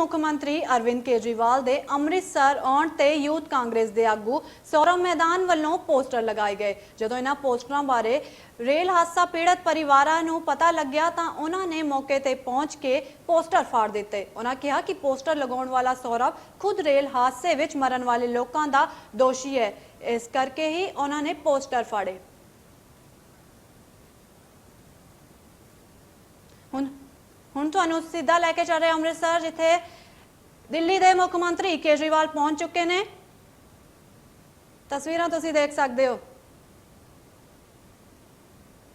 ਮੁੱਖ ਮੰਤਰੀ ਅਰਵਿੰਦ ਕੇਜਰੀਵਾਲ ਦੇ ਅੰਮ੍ਰਿਤਸਰ ਆਉਣ ਤੇ ਯੂਥ ਕਾਂਗਰਸ ਦੇ ਆਗੂ ਸੌਰਵ ਮੈਦਾਨ ਵੱਲੋਂ ਪੋਸਟਰ ਲਗਾਏ ਗਏ। ਜਦੋਂ ਇਹਨਾਂ ਪੋਸਟਰਾਂ ਬਾਰੇ ਰੇਲ ਹਾਦਸਾ ਪੀੜਤ ਪਰਿਵਾਰਾਂ ਨੂੰ ਪਤਾ ਲੱਗਿਆ ਤਾਂ ਉਹਨਾਂ ਨੇ ਮੌਕੇ ਤੇ ਪਹੁੰਚ ਕੇ ਪੋਸਟਰ ਫਾੜ ਦਿੱਤੇ। ਉਹਨਾਂ ਕਿਹਾ ਕਿ ਪੋਸਟਰ ਲਗਾਉਣ ਵਾਲਾ ਸੌਰਵ ਖੁਦ ਰੇਲ ਹਾਦਸੇ ਵਿੱਚ ਮਰਨ ਵਾਲੇ ਲੋਕਾਂ ਦਾ ਦੋਸ਼ੀ ਹੈ। ਇਸ ਕਰਕੇ ਹੀ ਉਹਨਾਂ ਨੇ ਪੋਸਟਰ ਫਾੜੇ। ਹੁਣ ਹੁਣ ਤੁਹਾਨੂੰ ਸਿੱਧਾ ਲੈ ਕੇ ਚੱਲ ਰਹੇ ਅੰਮ੍ਰਿਤਸਰ, ਜਿੱਥੇ ਦਿੱਲੀ ਦੇ ਮੁੱਖ ਮੰਤਰੀ ਕੇਜਰੀਵਾਲ ਪਹੁੰਚ ਚੁੱਕੇ ਨੇ। ਤਸਵੀਰਾਂ ਤੁਸੀਂ ਦੇਖ ਸਕਦੇ ਹੋ।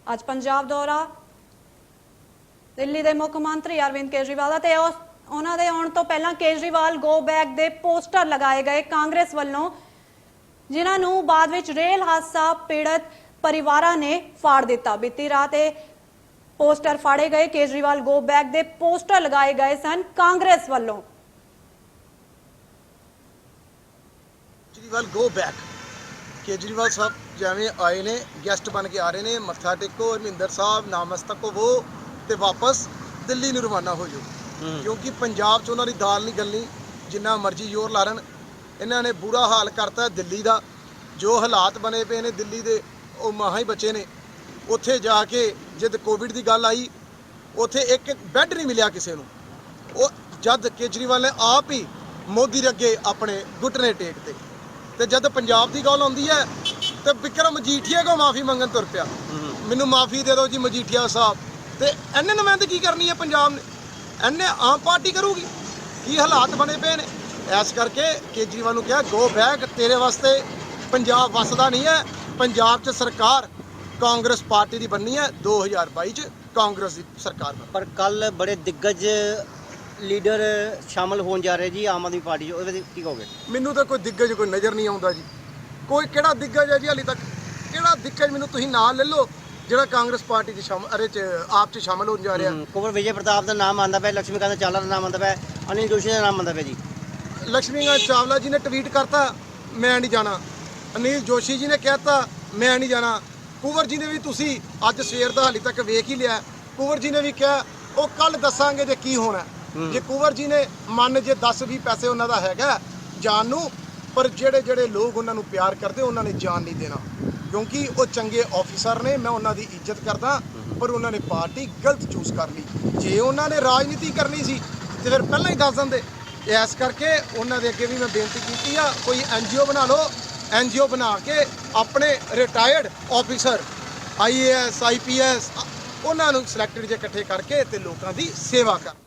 ਅੱਜ ਪੰਜਾਬ ਦੌਰਾ, ਦਿੱਲੀ ਦੇ ਮੁੱਖ ਮੰਤਰੀ ਅਰਵਿੰਦ ਕੇਜਰੀਵਾਲ ਦਾ ਤੇ ਉਹਨਾਂ ਦੇ ਆਉਣ ਤੋਂ ਪਹਿਲਾਂ ਕੇਜਰੀਵਾਲ ਗੋ ਬੈਕ ਦੇ ਪੋਸਟਰ ਲਗਾਏ ਗਏ ਕਾਂਗਰਸ ਵੱਲੋਂ, ਜਿਨ੍ਹਾਂ ਨੂੰ ਬਾਅਦ ਵਿੱਚ ਰੇਲ ਹਾਦਸਾ ਪੀੜਤ ਪਰਿਵਾਰਾਂ ਨੇ ਫਾੜ ਦਿੱਤਾ। ਬੀਤੀ ਰਾਤ ਇਹ ਪੋਸਟਰ ਫਾੜੇ ਗਏ ਕੇਜਰੀਵਾਲ ਗੋ ਬੈਕ ਦੇ ਪੋਸਟਰ ਲਗਾਏ ਗਏ ਸਨ ਕਾਂਗਰਸ ਵੱਲੋਂ। Kejriwal go back. ਕੇਜਰੀਵਾਲ ਸਾਹਿਬ ਜਿਵੇਂ ਆਏ ਨੇ ਗੈਸਟ ਬਣ ਕੇ ਆ ਰਹੇ ਨੇ ਮੱਥਾ ਟੇਕੋ ਹਰਮਿੰਦਰ ਸਾਹਿਬ ਨਾਮਸਤਕ ਹੋਵੋ ਤੇ ਵਾਪਸ ਦਿੱਲੀ ਨੂੰ ਰਵਾਨਾ ਹੋ। ਜਾਓ ਕਿਉਂਕਿ ਪੰਜਾਬ 'ਚ ਉਹਨਾਂ ਦੀ ਦਾਲ ਨਹੀਂ ਗਲਣੀ ਜਿੰਨਾ ਮਰਜ਼ੀ ਜ਼ੋਰ ਲਾਰਨ। ਇਹਨਾਂ ਨੇ ਬੁਰਾ ਹਾਲ ਕਰਤਾ ਦਿੱਲੀ ਦਾ। ਜੋ ਹਾਲਾਤ ਬਣੇ ਪਏ ਨੇ ਦਿੱਲੀ ਦੇ ਉਹ ਮਹਾ ਹੀ ਬੱਚੇ ਨੇ। ਉੱਥੇ ਜਾ ਕੇ ਜਦ ਕੋਵਿਡ ਦੀ ਗੱਲ ਆਈ, ਉੱਥੇ ਇੱਕ ਇੱਕ ਬੈੱਡ ਨਹੀਂ ਮਿਲਿਆ ਕਿਸੇ ਨੂੰ। ਉਹ ਜਦ ਕੇਜਰੀਵਾਲ ਨੇ ਆਪ ਹੀ ਮੋਦੀ ਦੇ ਅੱਗੇ ਆਪਣੇ ਘੁਟਨੇ ਟੇਕ ਤੇ। ਤੇ ਜਦ ਪੰਜਾਬ ਦੀ ਗੱਲ ਆਉਂਦੀ ਹੈ, ਤੇ ਵਿਕਰਮ ਮਜੀਠੀਆ ਕੋ ਮਾਫੀ ਮੰਗਣ ਤੁਰ ਪਿਆ। ਮੈਨੂੰ ਮਾਫੀ ਦੇ ਦਿਓ ਜੀ ਮਜੀਠੀਆ ਸਾਹਿਬ। ਤੇ ਇਹਨੇ ਨੁਮਾਇੰਦ ਕੀ ਕਰਨੀ ਹੈ ਪੰਜਾਬ ਨੇ? ਇਹਨੇ ਆਮ ਪਾਰਟੀ ਕਰੂਗੀ? ਕੀ ਹਾਲਾਤ ਬਣੇ ਪਏ ਨੇ? ਐਸ ਕਰਕੇ ਕੇਜਰੀਵਾਲ ਨੂੰ ਕਿਹਾ ਗੋ ਬੈਕ ਤੇਰੇ ਵਾਸਤੇ। ਪੰਜਾਬ ਵਸਦਾ ਨਹੀਂ ਹੈ। ਪੰਜਾਬ 'ਚ ਸਰਕਾਰ ਕਾਂਗਰਸ ਪਾਰਟੀ ਦੀ ਬੰਨੀ ਹੈ 2022 ਚ ਕਾਂਗਰਸ ਦੀ ਸਰਕਾਰ ਬਣੀ। ਪਰ ਕੱਲ ਬੜੇ ਦਿੱਗਜ ਲੀਡਰ ਸ਼ਾਮਲ ਹੋਣ ਜਾ ਰਹੇ ਜੀ ਆਮ ਆਦਮੀ ਪਾਰਟੀ 'ਚ ਉਹਦੇ ਵਿੱਚ ਕੀ ਕਹੋਗੇ? ਮੈਨੂੰ ਤਾਂ ਕੋਈ ਦਿੱਗਜ ਕੋਈ ਨਜ਼ਰ ਨਹੀਂ ਆਉਂਦਾ ਜੀ। ਕੋਈ ਕਿਹੜਾ ਦਿੱਗਜ ਹੈ ਜੀ ਹਾਲੇ ਤੱਕ? ਕਿਹੜਾ ਦਿੱਗਜ ਮੈਨੂੰ ਤੁਸੀਂ ਨਾਲ ਲੈ ਲਓ ਜਿਹੜਾ ਕਾਂਗਰਸ ਪਾਰਟੀ 'ਚ ਸ਼ਾਮਲ ਅਰੇ ਚ ਆਪ ਚ ਸ਼ਾਮਲ ਹੋਣ ਜਾ ਰਿਹਾ। ਕੁਮਰ ਵਿਜੇ ਪ੍ਰਤਾਪ ਦਾ ਨਾਮ ਆਉਂਦਾ ਪਿਆ ਲక్ష్ਮੀ ਕਾਂਤ ਚਾਵਲਾ ਦਾ ਨਾਮ ਆਉਂਦਾ ਪਿਆ ਅਨਿਲ ਜੋਸ਼ੀ ਦਾ ਨਾਮ ਆਉਂਦਾ ਪਿਆ ਜੀ। ਲక్ష్ਮੀ ਕਾਂਤ ਚਾਵਲਾ ਜੀ ਨੇ ਟਵੀਟ ਕਰਤਾ ਮੈਂ ਨਹੀਂ ਜਾਣਾ। ਅਨਿਲ ਜੋਸ਼ੀ ਜੀ ਨੇ ਕਹਿਤਾ ਮੈਂ ਨਹੀਂ ਜਾਣਾ। ਕੁਵਰ ਜੀ ਨੇ ਵੀ ਤੁਸੀਂ ਅੱਜ ਸਵੇਰ ਦਾ ਹਾਲੇ ਤੱਕ ਵੇਖ ਹੀ ਲਿਆ। ਕੁਵਰ ਜੀ ਨੇ ਵੀ ਕਿਹਾ ਉਹ ਕੱਲ ਦੱਸਾਂਗੇ ਜੇ ਕੀ ਹੋਣਾ। ਜੇ ਕੁਵਰ ਜੀ ਨੇ ਮਨ ਜੇ 10 20 ਪੈਸੇ ਉਹਨਾਂ ਦਾ ਹੈਗਾ ਜਾਨ ਨੂੰ ਪਰ ਜਿਹੜੇ ਜਿਹੜੇ ਲੋਕ ਉਹਨਾਂ ਨੂੰ ਪਿਆਰ ਕਰਦੇ ਉਹਨਾਂ ਨੇ ਜਾਨ ਨਹੀਂ ਦੇਣਾ। ਕਿਉਂਕਿ ਉਹ ਚੰਗੇ ਆਫੀਸਰ ਨੇ ਮੈਂ ਉਹਨਾਂ ਦੀ ਇੱਜ਼ਤ ਕਰਦਾ ਪਰ ਉਹਨਾਂ ਨੇ ਪਾਰਟੀ ਗਲਤ ਚੂਜ਼ ਕਰ ਲਈ। ਜੇ ਉਹਨਾਂ ਨੇ ਰਾਜਨੀਤੀ ਕਰਨੀ ਸੀ ਤੇ ਫਿਰ ਪਹਿਲਾਂ ਹੀ ਦੱਸ ਦਿੰਦੇ। ਇਸ ਕਰਕੇ ਉਹਨਾਂ ਦੇ ਅੱਗੇ ਵੀ ਮੈਂ ਬੇਨਤੀ ਕੀਤੀ ਆ ਕੋਈ ਐਨਜੀਓ ਬਣਾ ਲਓ ਐਨਜੀਓ ਬਣਾ ਕੇ ਆਪਣੇ ਰਿਟਾਇਰਡ ਆਫੀਸਰ ਆਈਏਐਸ ਆਈਪੀਐਸ ਉਹਨਾਂ ਨੂੰ ਸਿਲੈਕਟਡ ਜੇ ਇਕੱਠੇ ਕਰਕੇ ਤੇ ਲੋਕਾਂ ਦੀ ਸੇਵਾ ਕਰ